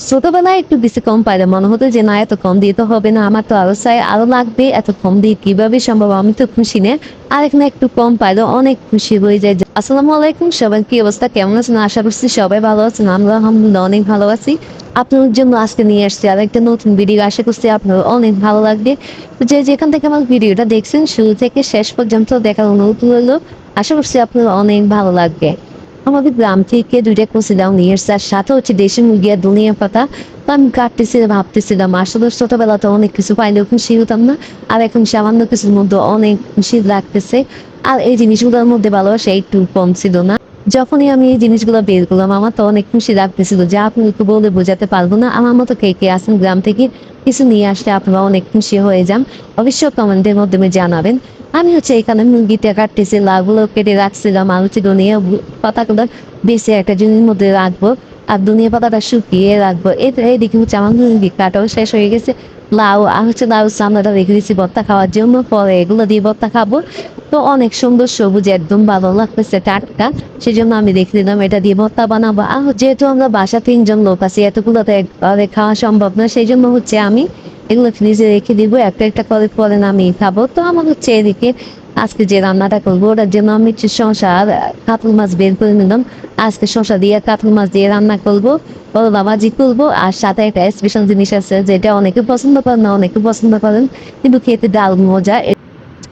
ছোটবেলায় একটু বেশি কম পাইলে মনে হতো যে, না, এত কম দিয়ে তো হবে না। আমার তো আরও চাই, আরও লাগবে। এত কম দিয়ে কীভাবে সম্ভব? আমি তো খুশি নে। আর এখানে একটু কম পাইলে অনেক খুশি হয়ে যায়। আসসালামু আলাইকুম, সবাই কি অবস্থা? কেমন আছেন? আশা করছি সবাই ভালো আছেন। আমরা আলহামদুলিল্লাহ অনেক ভালো আছি। আপনার জন্য আজকে নিয়ে আসছি আর একটা নতুন ভিডিও আশা করছি আপনার অনেক ভালো লাগবে। যে যেখান থেকে আমার ভিডিওটা দেখছেন, শুরু থেকে শেষ পর্যন্ত দেখার অনুরোধ হলো আশা করছি আপনার অনেক ভালো লাগবে। আমাদের গ্রাম থেকে দুইটা কচিলাও নিয়ে এসছে সাথে হচ্ছে দেশি আর দুনিয়া পাতা। তো আমি কাটতেছিলাম ভাবতেছিলাম আসলে ছোটবেলাতে অনেক কিছু পাইলেও খুশি হতাম না, আর এখন সামান্য কিছুর মধ্যে অনেক খুশি লাগতেছে। আর এই জিনিসগুলোর মধ্যে ভালোবাসা একটু কম ছিল না। যখনই আমি এই জিনিসগুলো বের করলাম, আমার তো অনেক খুশি লাগতেছিল যা আপনি একটু বলে বোঝাতে পারব না। আমার মতো কে কে আসেন গ্রাম থেকে, কিছু নিয়ে আসলে আপনারা অনেক খুশি হয়ে যান। অবশ্যই কমেন্টের মাধ্যমে জানাবেন। আমি হচ্ছে এখানে মুরগিটা কাটতেছি, লাউগুলো কেটে রাখছিলাম আলু চিটো নিয়ে পাতাগুলো বেশি একটা জিনিসের মধ্যে রাখব, আর দুনিয়া পাতাটা শুকিয়ে রাখব। এই এইদিকে হচ্ছে আমার মুরগি কাটাও শেষ হয়ে গেছে। লাউ আর হচ্ছে লাউ সামনাটা রেখে দিচ্ছি ভর্তা খাওয়ার জন্য, পরে এগুলো দিয়ে ভর্তা খাব। তো অনেক সুন্দর সবুজ, একদম ভালো লাগতেছে টাটকা সেই জন্য আমি রেখে দিলাম, এটা দিয়ে ভর্তা বানাবো। আর যেহেতু আমরা বাসা তিনজন লোক আছি এতগুলো তো একবারে খাওয়া সম্ভব না সেই জন্য হচ্ছে আমি এগুলো ফ্রিজে রেখে দিব, একটা একটা করে পরে নামি খাব। তো আমার হচ্ছে এদিকে আজকে যে রান্নাটা করব ওটার জন্য আমি শসা আর কাতল মাছ বের করে নিলাম, আজকে শশা দিয়ে কাতল মাছ দিয়ে রান্না করব। বড় বাবাজি করব, আর সাথে একটা স্পেশাল জিনিস আছে, যেটা অনেকে পছন্দ করেন না, অনেকে পছন্দ করেন, কিন্তু খেতে ডাল মজা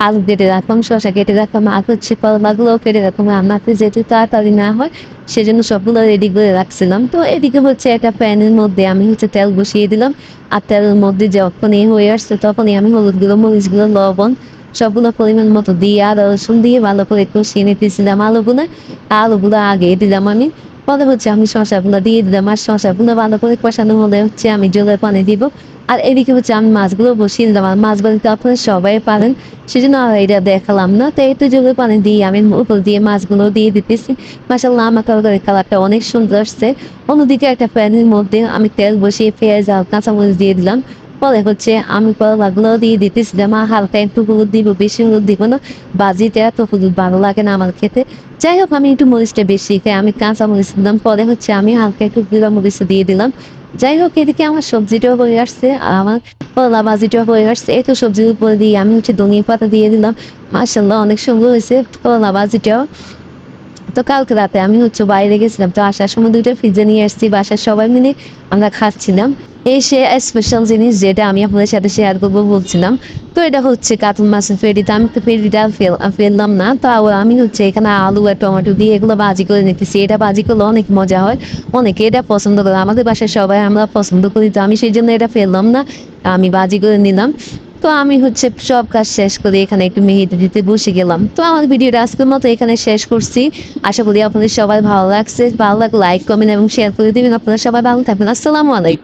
আলু কেটে রাখলাম শসা কেটে রাখলাম হচ্ছে করলাগুলো কেটে রাখলাম রান্নাতে যেহেতু তাড়াতাড়ি না হয়, সেজন্য সবগুলো রেডি করে রাখছিলাম। তো এদিকে হচ্ছে একটা প্যানের মধ্যে আমি হচ্ছে তেল বসিয়ে দিলাম, আর তেলের মধ্যে যখন এ হয়ে আসছে, তখনই আমি হলুদগুলো, মরিচগুলো, লবণ সবগুলো পরিমাণ মতো দিয়ে আর রসুন দিয়ে ভালো করে কষিয়ে নিতেছিলাম আলুগুলো। আলুগুলো আগে দিলাম আমি পরে হচ্ছে আমি শসাগুলো দিয়ে দিলাম, আর শসাগুলো ভালো করে কষানো হলে হচ্ছে আমি জলের পানি দিব। আর এদিকে হচ্ছে আমি মাছগুলো বসিয়ে দিলাম, আর মাছ বাড়িতে আপনারা সবাই পারেন, সেজন্য আর এটা দেখালাম না। তো এই তো জলের পানি দিয়ে আমি উপর দিয়ে মাছগুলো দিয়ে দিতেছি। মাসাল্লাহ আমার তরকারি কালারটা অনেক সুন্দর আসছে। অন্যদিকে একটা প্যানের মধ্যে আমি তেল বসিয়ে পেঁয়াজ আর কাঁচামরিচ দিয়ে দিলাম। পরে হচ্ছে আমি করলাগুলো দিয়ে দিতেছিলাম আর হালকা একটু হলুদ দিব, বেশি হলুদ দিব না বাজিতে এত হলুদ ভালো লাগে না আমার খেতে। যাই হোক, আমি একটু মরিচটা বেশি খাই, আমি কাঁচা মরিচ দিলাম, পরে হচ্ছে আমি হালকা একটু গুঁড়া মরিচ দিয়ে দিলাম। যাই হোক, এদিকে আমার সবজিটাও হয়ে আসছে, আমার কলা ভাজিটাও হয়ে আসছে, এই তো সবজির উপরে দিয়ে আমি হচ্ছে ধনিয়া পাতা দিয়ে দিলাম। মাসাল্লাহ অনেক সুন্দর হয়েছে কলা ভাজিটাও তো কালকে রাতে আমি হচ্ছে বাইরে গেছিলাম, তো আসার সময় দুইটা ফ্রিজে নিয়ে আসছি, বাসার সবাই মিলে আমরা খাচ্ছিলাম। এই সে স্পেশাল জিনিস যেটা আমি আপনাদের সাথে শেয়ার করব বলছিলাম, তো এটা হচ্ছে কাতল মাছের ফেরিটা আমি তো ফেরিটা ফেল ফেললাম না তাও আমি হচ্ছে এখানে আলু আর টমেটো দিয়ে এগুলো ভাজি করে নিতেছি। এটা ভাজি করলে অনেক মজা হয়, অনেকে এটা পছন্দ করে। আমাদের বাসায় সবাই আমরা পছন্দ করি, তো আমি সেই জন্য এটা ফেললাম না, আমি ভাজি করে নিলাম। তো আমি হচ্ছে সব কাজ শেষ করে এখানে একটু মেহেদি দিতে বসে গেলাম। তো আমার ভিডিওটা আজকের মতো এখানে শেষ করছি। আশা করি আপনাদের সবাই ভালো লাগছে। ভালো লাগে লাইক কমেন্ট এবং শেয়ার করে দেবেন। আপনারা সবাই ভালো থাকবেন। আসসালামু আলাইকুম।